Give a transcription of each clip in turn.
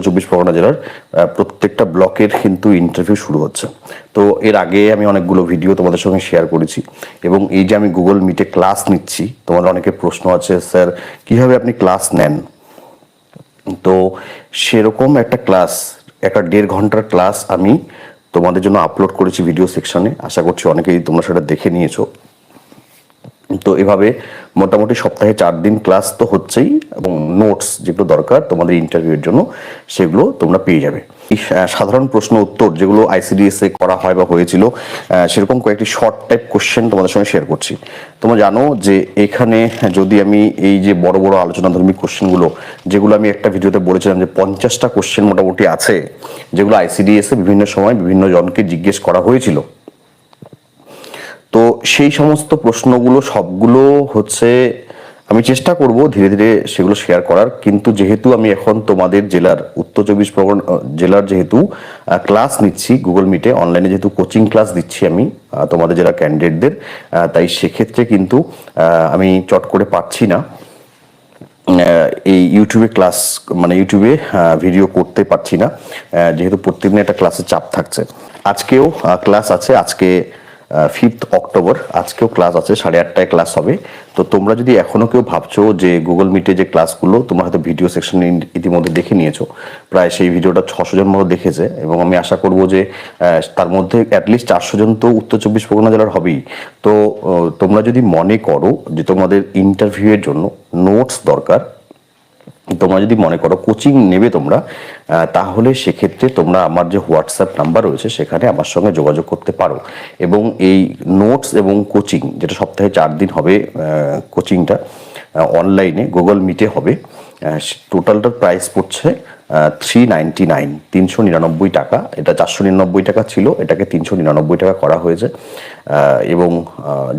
উত্তর চব্বিশ পরগনা জেলার প্রত্যেকটা ব্লকের কিন্তু ইন্টারভিউ শুরু হচ্ছে। তো এর আগে আমি অনেকগুলো ভিডিও তোমাদের সঙ্গে শেয়ার করেছি এবং এই যে আমি গুগল মিটে ক্লাস নিচ্ছি, তোমাদের অনেকের প্রশ্ন আছে স্যার কীভাবে আপনি ক্লাস নেন? তো সেরকম একটা ক্লাস একটা দেড় ঘণ্টার ক্লাস আমি তোমাদের জন্য আপলোড করেছি ভিডিও সেকশনে আশা করছি অনেকেই তোমরা সেটা দেখে নিয়েছো। তো এভাবে মোটামুটি সপ্তাহে চার দিন ক্লাস তো হচ্ছেই এবং নোটস যেগুলো দরকার তোমাদের ইন্টারভিউয়ের জন্য সেগুলো তোমরা পেয়ে যাবে। সাধারণ প্রশ্ন উত্তর যেগুলো আইসিডিএস এ করা হয় বা হয়েছিল সেরকম কয়েকটি শর্ট টাইপ কোশ্চেন তোমাদের সঙ্গে শেয়ার করছি। তোমরা জানো যে এখানে যদি আমি এই যে বড় বড় আলোচনাধর্মী কোশ্চেনগুলো যেগুলো আমি একটা ভিডিওতে বলেছিলাম যে পঞ্চাশটা কোশ্চেন মোটামুটি আছে, যেগুলো আইসিডিএস এ বিভিন্ন সময় বিভিন্ন জনকে জিজ্ঞেস করা হয়েছিল সেই সমস্ত প্রশ্নগুলো, সবগুলো হচ্ছে আমি চেষ্টা করব ধীরে ধীরে সেগুলো শেয়ার করার। কিন্তু যেহেতু আমি এখন তোমাদের জেলার উত্তর চব্বিশ পরগনা জেলার যেহেতু ক্লাস নিচ্ছি গুগল মিটে অনলাইনে যেহেতু কোচিং ক্লাস দিচ্ছি আমি তোমাদের জেলা ক্যান্ডিডেটদের তাই সেক্ষেত্রে কিন্তু আমি চট করে পাচ্ছি না এই ইউটিউবে ক্লাস মানে ইউটিউবে ভিডিও করতে পারছি না যেহেতু প্রত্যেকদিন একটা ক্লাসের চাপ থাকছে। আজকেও ক্লাস আছে। আজকে ফিফথ অক্টোবর আজকেও ক্লাস আছে, সাড়ে আটটায় ক্লাস হবে। তো তোমরা যদি এখনও কেউ ভাবছ যে গুগল মিটে যে ক্লাসগুলো তোমরা হয়তো ভিডিও সেকশনে ইতিমধ্যে দেখে নিয়েছো, প্রায় সেই ভিডিওটা ছশো জন মতো দেখেছে এবং আমি আশা করব যে তার মধ্যে অ্যাটলিস্ট চারশো জন তো উত্তর চব্বিশ পরগনা জেলার হবেই। তো তোমরা যদি মনে করো যে তোমাদের ইন্টারভিউয়ের জন্য নোটস দরকার তোমরা যদি মনে করো কোচিং নেবে তোমরা তাহলে সেক্ষেত্রে তোমরা আমার যে হোয়াটসঅ্যাপ নাম্বার রয়েছে সেখানে আমার সঙ্গে যোগাযোগ করতে পারো। এবং এই নোটস এবং কোচিং যেটা সপ্তাহে চার দিন হবে কোচিংটা অনলাইনে গুগল মিটে হবে টোটালটার প্রাইস পড়ছে থ্রি নাইনটি নাইন তিনশো নিরানব্বই টাকা। এটা চারশো নিরানব্বই টাকা ছিল, এটাকে তিনশো নিরানব্বই টাকা করা হয়েছে। এবং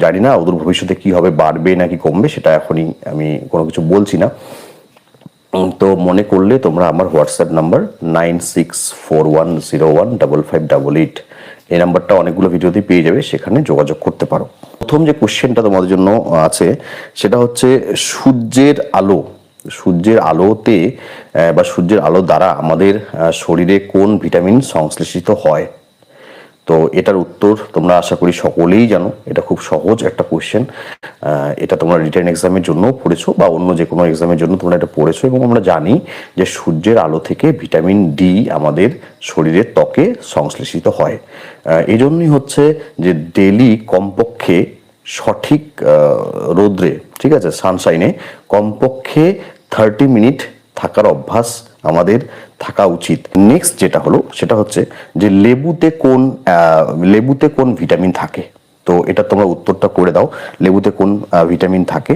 জানি না ওদের ভবিষ্যতে কি হবে, বাড়বে নাকি কমবে, সেটা এখনই আমি কোনো কিছু বলছি না। তো মনে করলে তোমরা আমার WhatsApp number nine six four one zero one double five double eight. এই নাম্বারটা অনেকগুলো ভিডিওতে পেয়ে যাবে, সেখানে যোগাযোগ করতে পারো। প্রথম যে কোশ্চেনটা তোমাদের জন্য আছে, সেটা হচ্ছে সূর্যের আলো, সূর্যের আলোতে বা সূর্যের আলো দ্বারা আমাদের শরীরে কোন ভিটামিন সংশ্লেষিত হয়? তো এটার উত্তর তোমরা আশা করি সকলেই জানো। এটা খুব সহজ একটা কোয়েশ্চেন এটা তোমরা রিটার্ন এক্সামের জন্য পড়েছো বা অন্য যে কোনো এক্সামের জন্য তোমরা এটা পড়েছো এবং আমরা জানি যে সূর্যের আলো থেকে ভিটামিন ডি আমাদের শরীরের ত্বকে সংশ্লেষিত হয়। এই জন্যই হচ্ছে যে ডেলি কমপক্ষে সঠিক রোদ্রে, ঠিক আছে সানশাইনে কমপক্ষে থার্টি মিনিট থাকার অভ্যাস আমাদের থাকা উচিত। নেক্সট যেটা হলো, সেটা হচ্ছে যে লেবুতে কোন লেবুতে কোন ভিটামিন থাকে? তো এটা তোমরা উত্তরটা করে দাও, লেবুতে কোন ভিটামিন থাকে।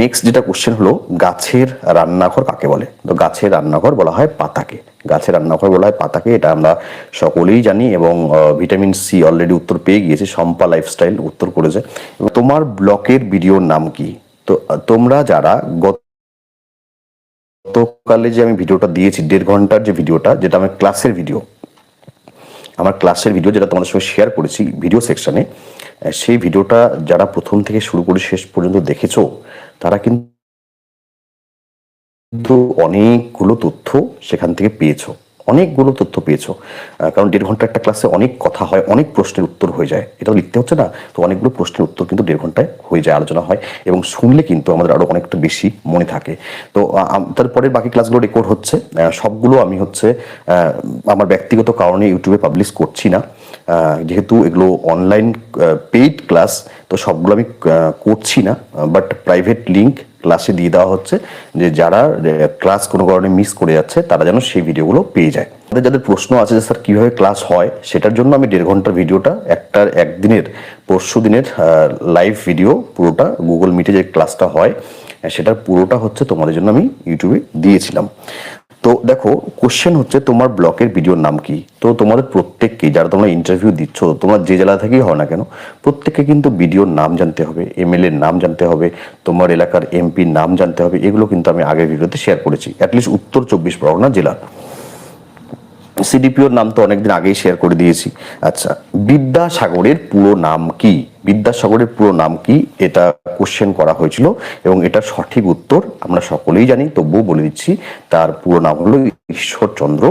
নেক্সট যেটা কোশ্চেন হলো, গাছের রান্নাঘর কাকে বলে? তো গাছের রান্নাঘর বলা হয় পাতাকে। গাছের রান্নাঘর বলা হয় পাতাকে, এটা আমরা সকলেই জানি এবং ভিটামিন সি অলরেডি উত্তর পেয়ে গিয়েছে, সম্পা লাইফস্টাইল উত্তর করেছে। তোমার ব্লকের ভিডিওর নাম কি? তো, তোমরা যারা গত গতকালে যে আমি ভিডিওটা দিয়েছি, দেড় ঘণ্টার যে ভিডিওটা, যেটা আমার ক্লাসের ভিডিও, আমার ক্লাসের ভিডিও যেটা তোমাদের সঙ্গে শেয়ার করেছি ভিডিও সেকশনে সেই ভিডিওটা যারা প্রথম থেকে শুরু করে শেষ পর্যন্ত দেখেছ, তারা কিন্তু অনেকগুলো তথ্য সেখান থেকে পেয়েছ। অনেকগুলো তথ্য পেয়েছ। কারণ দেড় ঘণ্টা একটা ক্লাসে অনেক কথা হয়, অনেক প্রশ্নের উত্তর হয়ে যায়। এটা লিখতে হচ্ছে না? তো অনেকগুলো প্রশ্নের উত্তর কিন্তু দেড় ঘন্টায় হয়ে যায়, আলোচনা হয় এবং শুনলে কিন্তু আমাদের আরও অনেকটা বেশি মনে থাকে। তো তারপরে বাকি ক্লাসগুলো রেকর্ড হচ্ছে। সবগুলো আমি হচ্ছে আমার ব্যক্তিগত কারণে ইউটিউবে পাবলিশ করছি না। যেহেতু এগুলো অনলাইন পেইড ক্লাস তো সবগুলো আমি করছি না। বাট প্রাইভেট লিংক ক্লাসে দিয়ে দেওয়া হচ্ছে যে যারা ক্লাস কোনো কারণে মিস করে যাচ্ছে, তারা যেন সেই ভিডিওগুলো পেয়ে যায়। তাদের যাদের প্রশ্ন আছে যে, স্যার, কীভাবে ক্লাস হয়? সেটার জন্য আমি দেড় ঘণ্টার ভিডিওটা একটার একদিনের, পরশু দিনের লাইভ ভিডিও পুরোটা গুগল মিটে যে ক্লাসটা হয়, সেটার পুরোটা হচ্ছে তোমাদের জন্য আমি ইউটিউবে দিয়েছিলাম। তো দেখো কোশ্চেন হচ্ছে তোমার ব্লকের ভিডিওর নাম কি? তো তোমাদের প্রত্যেককে, যারা তোমরা ইন্টারভিউ দিচ্ছ তোমরা যে জেলা থেকেই হও না কেন, প্রত্যেককে কিন্তু ভিডিওর নাম জানতে হবে এমএলএ নাম জানতে হবে, তোমার এলাকার এমপির নাম জানতে হবে, এগুলো কিন্তু আমি আগের ভিডিওতে শেয়ার করেছি। অ্যাটলিস্ট উত্তর চব্বিশ পরগনা জেলার সিডিপিওর নাম তো অনেকদিন আগেই শেয়ার করে দিয়েছি। আচ্ছা বিদ্যাসাগরের পুরো নাম কি? বিদ্যাসাগরের পুরো নাম কি? এটা কোশ্চেন করা হয়েছিল এবং এটার সঠিক উত্তর আমরা সকলেই জানি, তবুও বলে দিচ্ছি, তার পুরো নাম হলো ঈশ্বরচন্দ্র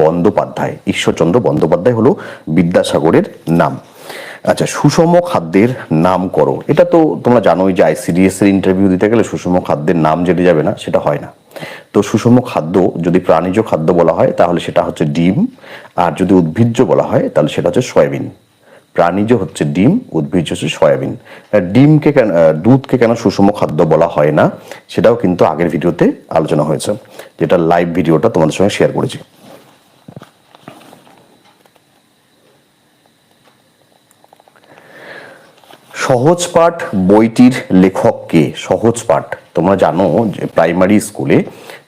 বন্দ্যোপাধ্যায়। ঈশ্বরচন্দ্র বন্দ্যোপাধ্যায় হলো বিদ্যাসাগরের নাম। আচ্ছা সুষম খাদ্যের নাম করো। এটা তো তোমরা জানোই যে আইসিডিএস এর ইন্টারভিউ দিতে গেলে সুষম খাদ্যের নাম যেতে যাবে না, সেটা হয় না। তো সুষম খাদ্য, যদি প্রাণীজ খাদ্য বলা হয়, তাহলে সেটা হচ্ছে ডিম, আর যদি উদ্ভিজ্জ বলা হয়, তাহলে সেটা হচ্ছে সয়াবিন। প্রাণীজ হচ্ছে ডিম উদ্ভিজ্জ হচ্ছে সয়াবিন। ডিমকে কেন দুধকে কেন সুষম খাদ্য বলা হয় না, সেটাও কিন্তু আগের ভিডিওতে আলোচনা হয়েছে, যেটা লাইভ ভিডিওটা তোমাদের সঙ্গে শেয়ার করেছি। সহজ পাঠ বইটির লেখক কে? সহজ পাঠ। তোমরা জানো যে প্রাইমারি স্কুলে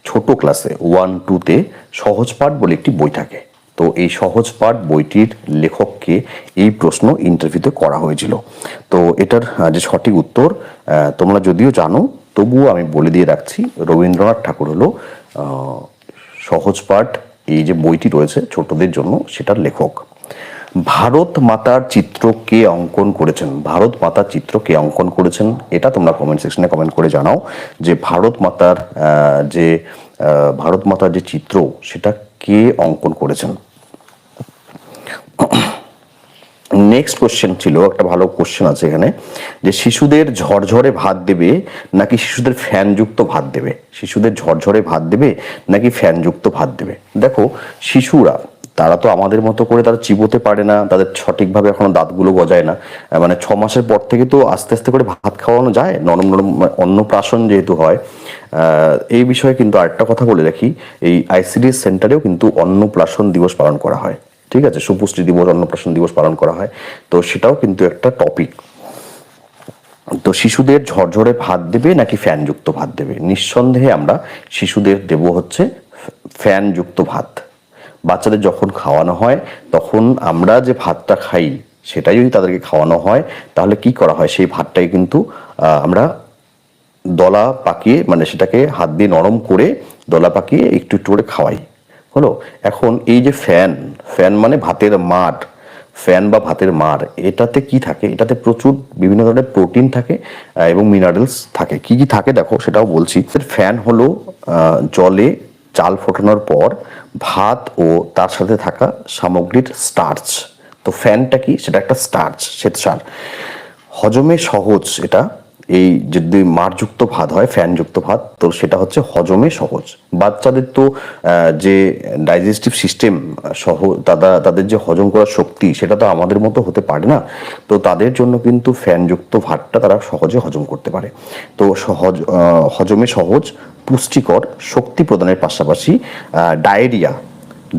ছোট ক্লাসে ওয়ান টুতে সহজ পাঠ বলে একটি বই থাকে। তো এই সহজ পাঠ বইটির লেখককে এই প্রশ্ন ইন্টারভিউতে করা হয়েছিল। তো এটার যে সঠিক উত্তর তোমরা যদিও জানো, তবুও আমি বলে দিয়ে রাখছি, রবীন্দ্রনাথ ঠাকুর হলো সহজ পাঠ, এই যে বইটি রয়েছে ছোটদের জন্য, সেটার লেখক। ভারত মাতার চিত্র কে অঙ্কন করেছেন? ভারত মাতার চিত্র কে অঙ্কন করেছেন? এটা তোমরা কমেন্ট সেকশনে কমেন্ট করে জানাও যে ভারত মাতার যে ভারত মাতার যে চিত্র, সেটা কে অঙ্কন করেছেন? নেক্সট কোশ্চেন ছিল, একটা ভালো কোশ্চেন আছে এখানে, যে শিশুদের ঝরঝরে ভাত দেবে নাকি শিশুদের ফ্যানযুক্ত ভাত দেবে? শিশুদের ঝরঝরে ভাত দেবে নাকি ফ্যানযুক্ত ভাত দেবে? দেখো, শিশুরা, তারা তো আমাদের মতো করে তারা চিবোতে পারে না, তাদের সঠিকভাবে এখনও দাঁতগুলো গজায় না। মানে ছ মাসের পর থেকে তো আস্তে আস্তে করে ভাত খাওয়ানো যায়, নরম নরম মানে অন্নপ্রাশন যেহেতু হয়। এই বিষয়ে কিন্তু আরেকটা কথা বলে রাখি, এই আইসিডিএস সেন্টারেও কিন্তু অন্নপ্রাশন দিবস পালন করা হয়। ঠিক আছে সুপুষ্টি দিবস, অন্নপ্রাশন দিবস পালন করা হয়। তো সেটাও কিন্তু একটা টপিক তো শিশুদের ঝরঝরে ভাত দেবে নাকি ফ্যানযুক্ত ভাত দেবে? নিঃসন্দেহে আমরা শিশুদের দেব হচ্ছে ফ্যানযুক্ত ভাত। বাচ্চাদের যখন খাওয়ানো হয়, তখন আমরা যে ভাতটা খাই, সেটাই যদি তাদেরকে খাওয়ানো হয়, তাহলে কি করা হয়? সেই ভাতটাই কিন্তু আমরা দলা পাকিয়ে মানে সেটাকে হাত দিয়ে নরম করে দলা পাকিয়ে একটু একটু করে খাওয়াই। হলো, এখন এই যে ফ্যান ফ্যান মানে ভাতের মাঠ, ফ্যান বা ভাতের মার, এটাতে কি থাকে? এটাতে প্রচুর বিভিন্ন ধরনের প্রোটিন থাকে এবং মিনারেলস থাকে। কি কি থাকে দেখো, সেটাও বলছি। ফ্যান হলো জলে চাল ফোটানোর পর ভাত ও তার সাথে থাকা সামগ্রীর স্টার্চ তো ফ্যানটা কি? সেটা একটা স্টার্চ শ্বেতসার। হজমে সহজ এটা। এই যদি মারযুক্ত ভাত হয়, ফ্যানযুক্ত ভাত, তো সেটা হচ্ছে হজমে সহজ। বাচ্চাদের তো যে ডাইজেস্টিভ সিস্টেম সহ তারা তাদের যে হজম করার শক্তি, সেটা তো আমাদের মতো হতে পারে না। তো তাদের জন্য কিন্তু ফ্যানযুক্ত ভাতটা তারা সহজে হজম করতে পারে। তো সহজ হজমে সহজ, পুষ্টিকর, শক্তি প্রদানের পাশাপাশি ডায়েরিয়া,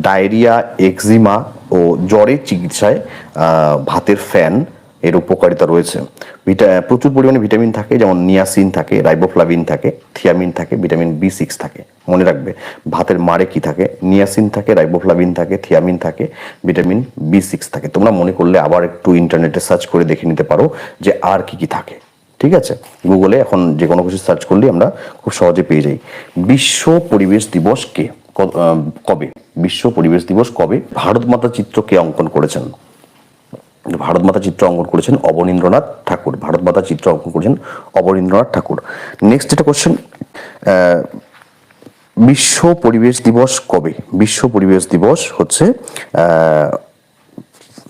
ডায়রিয়া, এক্সিমা ও জ্বরের চিকিৎসায় ভাতের ফ্যান এর উপকারিতা রয়েছে। ভিটা, প্রচুর পরিমাণে ভিটামিন থাকে, যেমন নিয়াসিন থাকে, রাইবোফ্লাভিন থাকে, থিয়ামিন থাকে, ভিটামিন বি সিক্স থাকে। মনে রাখবে, ভাতের মারে কি থাকে? নিয়াসিন থাকে, রাইবোফ্লাভিন থাকে, থিয়ামিন থাকে, ভিটামিন বি সিক্স থাকে। তোমরা মনে করলে আবার একটু ইন্টারনেটে সার্চ করে দেখে নিতে পারো যে আর কি কি থাকে। ঠিক আছে? গুগলে এখন যে কোনো কিছু সার্চ করলে আমরা খুব সহজে পেয়ে যাই। বিশ্ব পরিবেশ দিবস কে? কবে? বিশ্ব পরিবেশ দিবস কবে? ভারত মাতা চিত্র কে অঙ্কন করেছেন? ভারত মাতা চিত্র অঙ্কন করেছেন অবনীন্দ্রনাথ ঠাকুর। ভারত মাতা চিত্র অঙ্কন করেছেন অবনীন্দ্রনাথ ঠাকুর। নেক্সট যেটা কোশ্চেন বিশ্ব পরিবেশ দিবস কবে? বিশ্ব পরিবেশ দিবস হচ্ছে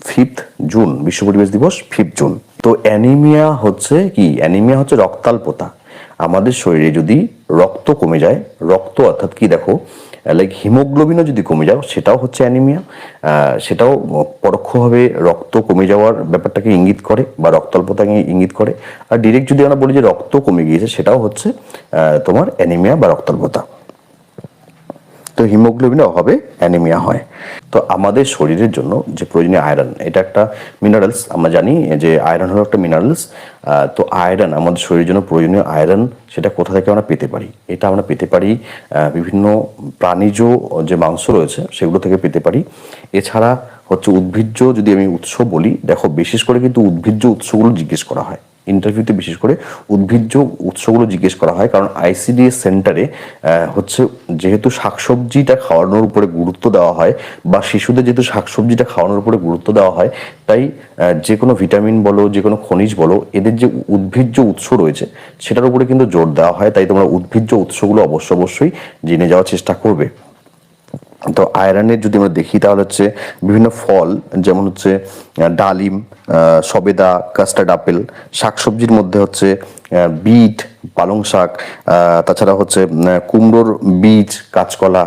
ফিফথ জুন বিশ্ব পরিবেশ দিবস ফিফথ জুন তো অ্যানিমিয়া হচ্ছে কি? অ্যানিমিয়া হচ্ছে রক্তাল্পতা। আমাদের শরীরে যদি রক্ত কমে যায়, রক্ত অর্থাৎ কি দেখো লাইক হিমোগ্লোবিনও যদি কমে যাও, সেটাও হচ্ছে অ্যানিমিয়া সেটাও পরোক্ষভাবে রক্ত কমে যাওয়ার ব্যাপারটাকে ইঙ্গিত করে বা রক্তাল্পতাকে ইঙ্গিত করে। আর ডিরেক্ট যদি আমরা বলি যে রক্ত কমে গিয়েছে, সেটাও হচ্ছে তোমার অ্যানিমিয়া বা রক্তাল্পতা। তো হিমোগ্লোবিনের অভাবে অ্যানিমিয়া হয়। তো আমাদের শরীরের জন্য যে প্রয়োজনীয় আয়রন, এটা একটা মিনারেলস আমরা জানি যে আয়রন হলো একটা মিনারেলস তো আয়রন, আমাদের শরীরের জন্য প্রয়োজনীয় আয়রন, সেটা কোথা থেকে আমরা পেতে পারি? এটা আমরা পেতে পারি বিভিন্ন প্রাণীজ যে মাংস রয়েছে, সেগুলো থেকে পেতে পারি। এছাড়া হচ্ছে উদ্ভিজ্জ যদি আমি উৎস বলি, দেখো, বিশেষ করে কিন্তু উদ্ভিজ্জ উৎসগুলো জিজ্ঞেস করা হয়। ইন্টারভিউতে বিশেষ করে উদ্ভিজ্জ উৎসগুলো জিজ্ঞেস করা হয়। কারণ আইসিডিএস সেন্টারে হচ্ছে যেহেতু শাকসবজিটা খাওয়ানোর উপরে গুরুত্ব দেওয়া হয় বা শিশুদের যেহেতু শাকসবজিটা খাওয়ানোর উপরে গুরুত্ব দেওয়া হয়, তাই যে কোনো ভিটামিন বলো, যে কোনো খনিজ বলো, এদের যে উদ্ভিজ্জ উৎস রয়েছে সেটার উপরে কিন্তু জোর দেওয়া হয়। তাই তোমরা উদ্ভিজ্জ উৎসগুলো অবশ্য অবশ্যই জেনে যাওয়ার চেষ্টা করবে। তো আয়রনের যদি আমরা দেখি, তাহলে হচ্ছে বিভিন্ন ফল, যেমন হচ্ছে ডালিম সবেদা, কাস্টার্ড আপেল, শাকসবজির মধ্যে হচ্ছে বিট, পালং শাক তাছাড়া হচ্ছে কুমড়োর বীজ, কাঁচকলা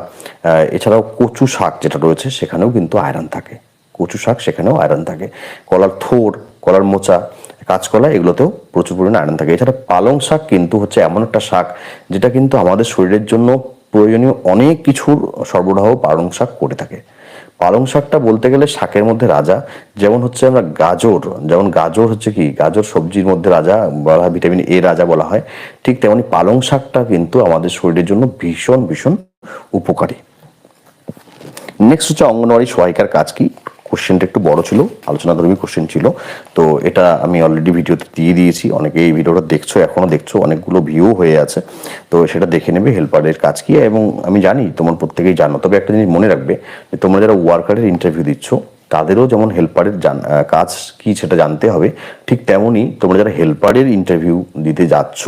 এছাড়াও কচু শাক যেটা রয়েছে, সেখানেও কিন্তু আয়রন থাকে। কচু শাক, সেখানেও আয়রন থাকে। কলার থোর, কলার মোচা, কাঁচকলা, এগুলোতেও প্রচুর পরিমাণে আয়রন থাকে। এছাড়া পালং শাক কিন্তু হচ্ছে এমন একটা শাক, যেটা কিন্তু আমাদের শরীরের জন্য প্রয়োজনীয় অনেক কিছুর সরবরাহ পালং শাক করে থাকে। পালং শাকটা বলতে গেলে শাকের মধ্যে রাজা, যেমন হচ্ছে আমরা গাজর, যেমন গাজর হচ্ছে কি? গাজর সবজির মধ্যে রাজা বলা হয় ভিটামিন এ রাজা বলা হয়। ঠিক তেমনি পালং শাকটা কিন্তু আমাদের শরীরের জন্য ভীষণ ভীষণ উপকারী। নেক্সট হচ্ছে অঙ্গনওয়াড়ি সহায়িকার কাজ কি? কোশ্চেনটা একটু বড় ছিল আলোচনা ধর্মী কোশ্চেন ছিল। তো এটা আমি অলরেডি ভিডিওতে দিয়ে দিয়েছি। অনেকে এই ভিডিওটা দেখছ, এখনও দেখছ, অনেকগুলো ভিউ হয়ে আছে। তো সেটা দেখে নেবে হেল্পারের কাজ কি। এবং আমি জানি, তোমার প্রত্যেকেই জানো, তবে একটা জিনিস মনে রাখবে যে তোমরা যারা ওয়ার্কারের ইন্টারভিউ দিচ্ছ, তাদেরও যেমন হেল্পারের কাজ কি সেটা জানতে হবে, ঠিক তেমনই তোমরা যারা হেল্পারের ইন্টারভিউ দিতে যাচ্ছ,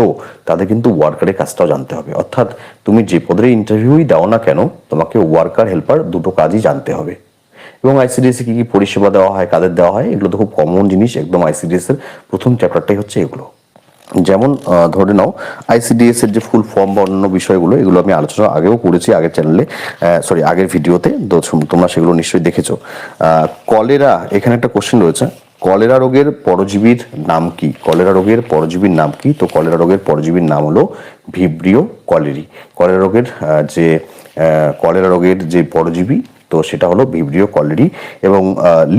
তাদের কিন্তু ওয়ার্কারের কাজটাও জানতে হবে। অর্থাৎ তুমি যে পদের ইন্টারভিউই দাও না কেন, তোমাকে ওয়ার্কার হেল্পার দুটো কাজই জানতে হবে। এবং আইসিডিএস কি কি পরিষেবা দেওয়া হয়, কাদের দেওয়া হয়, এগুলো তো খুব কমন জিনিস একদম আইসিডিএস এর প্রথম চ্যাপ্টারটাই হচ্ছে এগুলো। যেমন ধরে নাও আইসিডিএস এর যে ফুল ফর্ম বা অন্য বিষয়গুলো, এগুলো আমি আলোচনা আগেও করেছি, আগের চ্যানেলে সরি আগের ভিডিওতে তোমরা সেগুলো নিশ্চয়ই দেখেছ। কলেরা, এখানে একটা কোশ্চেন রয়েছে, কলেরা রোগের পরজীবীর নাম কি? কলেরা রোগের পরজীবীর নাম কি? তো কলেরা রোগের পরজীবীর নাম হলো ভিব্রিও কলেরি। কলেরা রোগের যে কলেরা রোগের যে পরজীবী তো সেটা হলো ভিব্রিও কলেরি এবং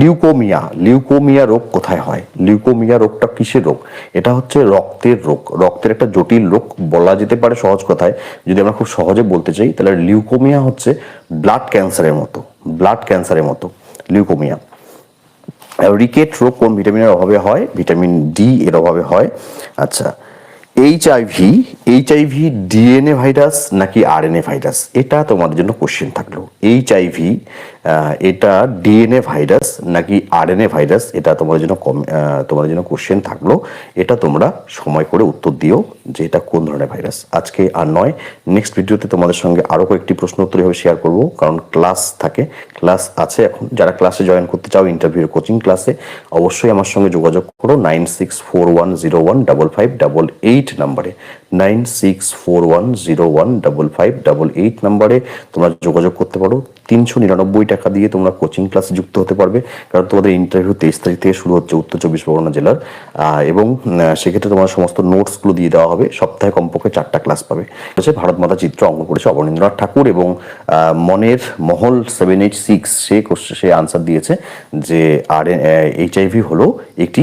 লিউকোমিয়া। লিউকোমিয়া রোগ কোথায় হয়? লিউকোমিয়া রোগটা কিসের রোগ? এটা হচ্ছে রক্তের রোগ। রক্তের একটা জটিল রোগ বলা যেতে পারে সহজ কথায়। যদি আমরা খুব সহজে বলতে চাই, তাহলে লিউকোমিয়া হচ্ছে ব্লাড ক্যান্সারের মতো। ব্লাড ক্যান্সারের মতো, লিউকোমিয়া। রিকেট রোগ কোন ভিটামিনের অভাবে হয়? ভিটামিন ডি এর অভাবে হয়। আচ্ছা এইচ আইভি ডিএনএ ভাইরাস নাকি আরএনএ ভাইরাস এটা তোমাদের জন্য কোশ্চেন থাকল। এইচ আইভি এটা ডিএনএ ভাইরাস নাকি আরএনএ ভাইরাস এটা তোমাদের জন্য কম আহ, তোমাদের জন্য কোশ্চেন থাকল। এটা তোমরা সময় করে উত্তর দিও যে এটা কোন ধরনের ভাইরাস আজকে আর নয় নেক্সট ভিডিওতে তোমাদের সঙ্গে আরও কয়েকটি প্রশ্ন উত্তর এভাবে শেয়ার করব কারণ ক্লাস থাকে ক্লাস আছে এখন। যারা ক্লাসে জয়েন করতে চাও ইন্টারভিউ কোচিং ক্লাসে অবশ্যই আমার সঙ্গে যোগাযোগ করো nine six four one zero one double five double eight নাম্বারে nine six four one zero one double five double eight নাম্বারে তোমরা যোগাযোগ করতে পারো। তিনশো নিরানব্বই টাকা দিয়ে তোমরা কোচিং ক্লাসে যুক্ত হতে পারবে, কারণ তোমাদের ইন্টারভিউ তেইশ তারিখ থেকে শুরু হচ্ছে উত্তর চব্বিশ পরগনা জেলার। এবং সেক্ষেত্রে তোমার সমস্ত নোটসগুলো দিয়ে দেওয়া হবে, সপ্তাহে কমপক্ষে চারটা ক্লাস পাবে। হচ্ছে ভারত মাতা চিত্র অঙ্কন করেছে অবনীন্দ্রনাথ ঠাকুর এবং মনের মহল সেভেন এইট সিক্স সে সে আনসার দিয়েছে যে, আর এইচআইভি হলো একটি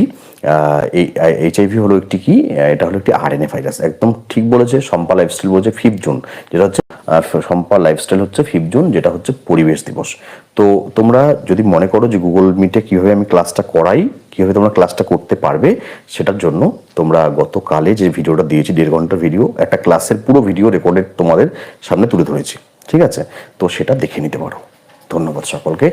এইচআইভি হলো একটি কি? এটা হলো একটি আরএনএ ভাইরাস একদম ঠিক বলেছে, সম্পা লাইফস্টাইল বলেছে ফিফথ জুন যেটা হচ্ছে সম্পা লাইফস্টাইল হচ্ছে ফিফথ জুন যেটা হচ্ছে পরিবেশ দিবস। তো তোমরা যদি মনে করো যে গুগল মিটে কীভাবে আমি ক্লাসটা করাই, কীভাবে তোমরা ক্লাসটা করতে পারবে, সেটার জন্য তোমরা গতকালে যে ভিডিওটা দিয়েছি, দেড় ঘণ্টার ভিডিও একটা ক্লাসের পুরো ভিডিও রেকর্ডেড তোমাদের সামনে তুলে ধরেছি। ঠিক আছে? তো সেটা দেখে নিতে পারো। ধন্যবাদ সকলকে।